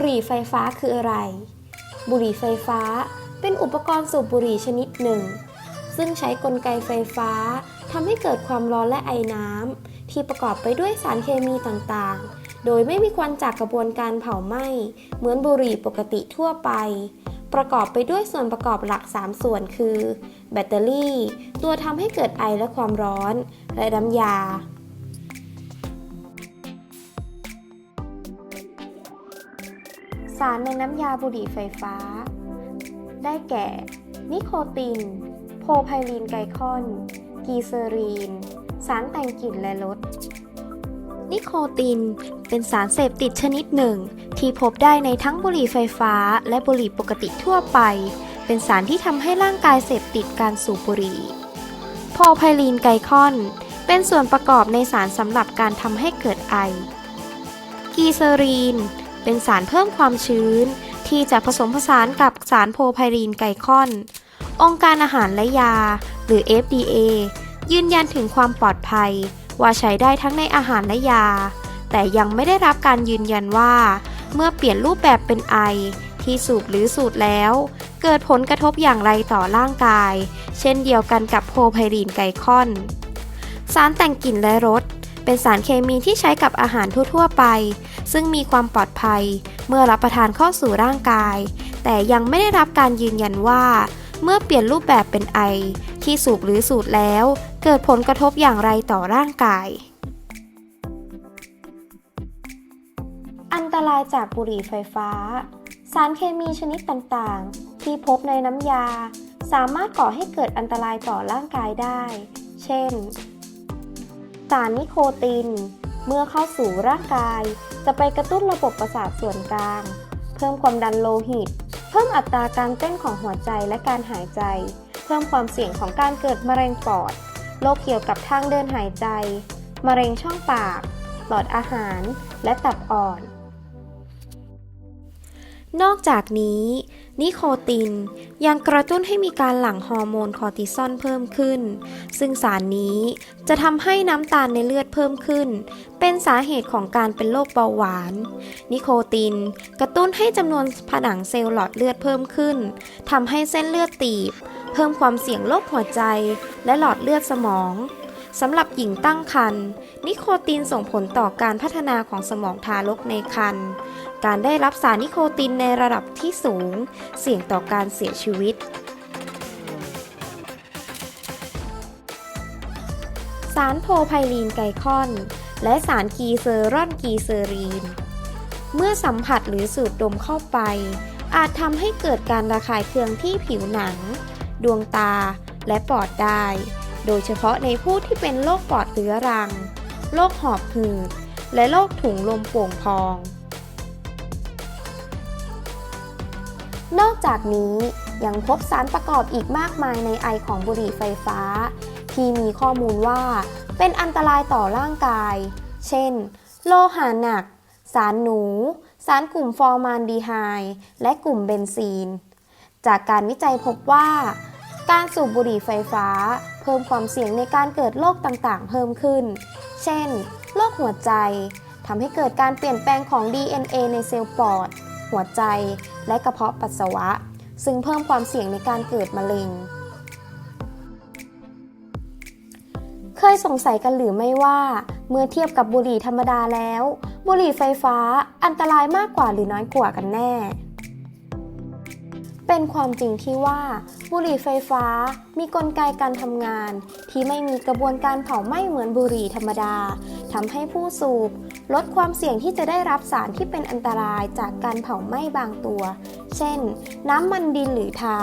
หรี่ไฟฟ้าคืออะไร บุหรี่ไฟฟ้าเป็นอุปกรณ์สูบบุหรี่ชนิดหนึ่ง ซึ่งใช้กลไกไฟฟ้าทำให้เกิดความร้อนและไอน้ำที่ประกอบไปด้วยสารเคมีต่างๆ โดยไม่มีควันจากกระบวนการเผาไหม้เหมือนบุหรี่ปกติทั่วไป ประกอบไปด้วยส่วนประกอบหลัก 3 ส่วนคือ แบตเตอรี่ ตัวทำให้เกิดไอและความร้อน และน้ำยา สารในน้ำยาบุหรี่ไฟฟ้า ได้แก่ นิโคติน โพไพลีนไกคอน กีเซอรีน สารแต่งกลิ่นและรส นิโคตินเป็นสารเสพติดชนิดหนึ่ง ที่พบได้ในทั้งบุหรี่ไฟฟ้า และบุหรี่ปกติทั่วไป เป็นสารที่ทำให้ร่างกายเสพติดการสูบบุหรี่ โพไพลีนไกคอน เป็นส่วนประกอบในสารสำหรับการทำให้เกิดไอ กีเซอรีน เป็นสารเพิ่มความชื้น ที่จะผสมผสานกับสารโพไพลีนไกคอน องค์การอาหารและยา หรือ FDA ยืนยันถึงความปลอดภัย ว่าใช้ได้ทั้งในอาหารและยา แต่ยังไม่ได้รับการยืนยันว่า เมื่อเปลี่ยนรูปแบบเป็นไอ ที่สูบหรือสูดแล้ว เกิดผลกระทบอย่างไรต่อร่างกาย เช่นเดียวกันกับโพไพลีนไกคอน สารแต่งกลิ่นและรส เป็นสารเคมีที่ใช้กับอาหารทั่วๆไป ซึ่งมีความปลอดภัย เมื่อรับประทานเข้าสู่ร่างกาย แต่ยังไม่ได้รับการยืนยันว่า เมื่อเปลี่ยนรูปแบบเป็นไอ ที่สูบหรือสูดแล้ว เกิดผลกระทบอย่างไรต่อร่างกาย อันตรายจากบุหรี่ไฟฟ้า สารเคมีชนิดต่างๆ ที่พบในน้ำยา สามารถก่อให้เกิดอันตรายต่อร่างกายได้ เช่น สารนิโคติน เมื่อเข้าสู่ร่างกาย จะไปกระตุ้นระบบประสาทส่วนกลาง เพิ่มความดันโลหิต เพิ่มอัตราการเต้นของหัวใจและการหายใจ เพิ่มความเสี่ยงของการเกิดมะเร็งปอดโรคเกี่ยวกับทางเดินหายใจ มะเร็งช่องปาก หลอดอาหาร และตับอ่อน นอกจากนี้ นิโคติน ยังกระตุ้นให้มีการหลั่งฮอร์โมนคอร์ติซอลเพิ่มขึ้น ซึ่งสารนี้จะทำให้น้ำตาลในเลือดเพิ่มขึ้น เป็นสาเหตุของการเป็นโรคเบาหวาน นิโคติน กระตุ้นให้จำนวนผนังเซลล์หลอดเลือดเพิ่มขึ้นทำให้เส้นเลือดตีบ เพิ่มความเสี่ยงโรคหัวใจ และหลอดเลือดสมอง สำหรับหญิงตั้งครรภ์นิโคตินส่งผลต่อการพัฒนาของสมองทารกในครรภ์การได้รับสารนิโคตินในระดับที่สูง เสี่ยงต่อการเสียชีวิต สารโพไพลีนไกคอน และสารกีเซอรอนกีเซอรีน เมื่อสัมผัสหรือสูดดมเข้าไป อาจทำให้เกิดการระคายเคืองที่ผิวหนัง ดวงตาและปอดได้ โดยเฉพาะในผู้ที่เป็นโรคปอดเรื้อรัง โรคหอบหืด และโรคถุงลมโป่งพอง นอกจากนี้ยังพบสารประกอบอีกมากมายในไอของบุหรี่ไฟฟ้า ที่มีข้อมูลว่าเป็นอันตรายต่อร่างกาย เช่น โลหะหนัก สารหนู สารกลุ่มฟอร์มานดีไฮ และกลุ่มเบนซีน จากการวิจัยพบว่า การสูบบุหรี่ไฟฟ้า เพิ่มความเสี่ยงในการเกิดโรคต่างๆ เพิ่มขึ้น เช่น โรคหัวใจ ทำให้เกิดการเปลี่ยนแปลงของ DNA ในเซลล์ปอด หัวใจ และกระเพาะปัสสาวะ ซึ่งเพิ่มความเสี่ยงในการเกิดมะเร็ง เคยสงสัยกันหรือไม่ว่า เมื่อเทียบกับบุหรี่ธรรมดาแล้ว บุหรี่ไฟฟ้าอันตรายมากกว่าหรือน้อยกว่ากันแน่ เป็นความจริงที่ว่าบุหรี่ไฟฟ้ามีกลไกการทำงาน ที่ไม่มีกระบวนการเผาไหม้เหมือนบุหรี่ธรรมดาทำให้ผู้สูบ ลดความเสี่ยงที่จะได้รับสารที่เป็นอันตรายจากการเผาไหม้บางตัว เช่น น้ำมันดินหรือทา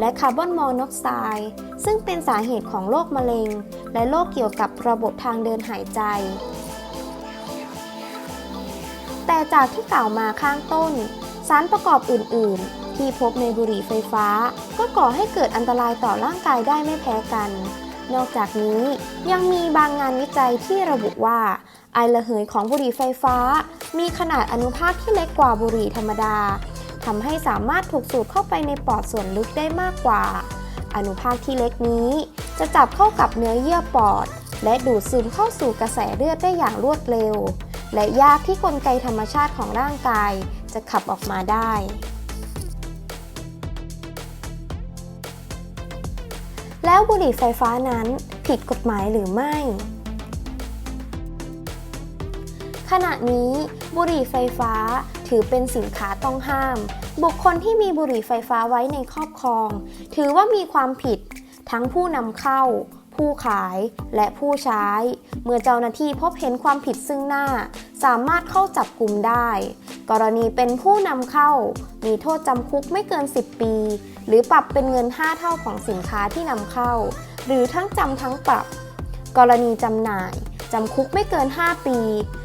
และคาร์บอนมอนอกไซด์ซึ่งเป็นสาเหตุของโรคมะเร็ง และโรคเกี่ยวกับระบบทางเดินหายใจแต่จากที่กล่าวมาข้างต้น สารประกอบอื่น ๆ ที่พบในบุหรี่ไฟฟ้า ก็ก่อให้เกิดอันตรายต่อร่างกายได้ไม่แพ้กัน นอกจากนี้ยังมีบางงานวิจัยที่ระบุว่า ไอระเหยของบุหรี่ไฟฟ้า มีขนาดอนุภาคที่เล็กกว่าบุหรี่ธรรมดาทำให้สามารถถูกสูดเข้าไปในปอดส่วนลึกได้มากกว่า อนุภาคที่เล็กนี้ จะจับเข้ากับเนื้อเยื่อปอด และดูดซึมเข้าสู่กระแสเลือดได้อย่างรวดเร็ว และยากที่กลไกธรรมชาติของร่างกายจะขับออกมาได้ แล้วบุหรี่ไฟฟ้านั้นผิดกฎหมายหรือไม่ ขณะนี้บุหรี่ไฟฟ้าถือเป็นสินค้าต้องห้าม บุคคลที่มีบุหรี่ไฟฟ้าไว้ในครอบครอง ถือว่ามีความผิดทั้งผู้นำเข้า ผู้ขายและผู้ใช้ เมื่อเจ้าหน้าที่พบเห็นความผิดซึ่งหน้า สามารถเข้าจับกลุ่มได้ กรณีเป็นผู้นำเข้า มีโทษจำคุกไม่เกิน 10 ปี หรือปรับเป็นเงิน 5 เท่าของสินค้าที่นำเข้า หรือทั้งจำทั้งปรับ กรณีจำหน่ายจำคุกไม่เกิน 5 ปี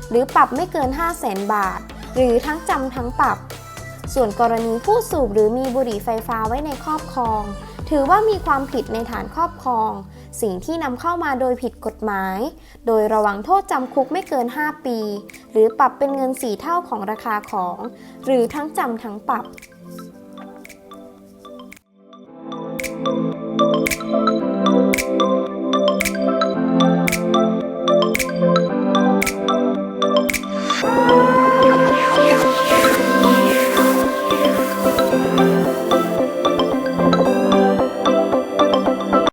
หรือปรับไม่เกิน 5 0 0แสนบาท หรือทั้งจำทั้งปรับ ส่วนกรณีผู้สูบหรือมีบุหรี่ไฟฟ้าไว้ในครอบครอง ถือว่ามีความผิดในฐานครอบครอง สิ่งที่นำเข้ามาโดยผิดกฎหมาย โดยระวังโทษจำคุกไม่เกิน 5 ปี หรือปรับเป็นเงิน 4 เท่าของราคาของ หรือทั้งจำทั้งปรับ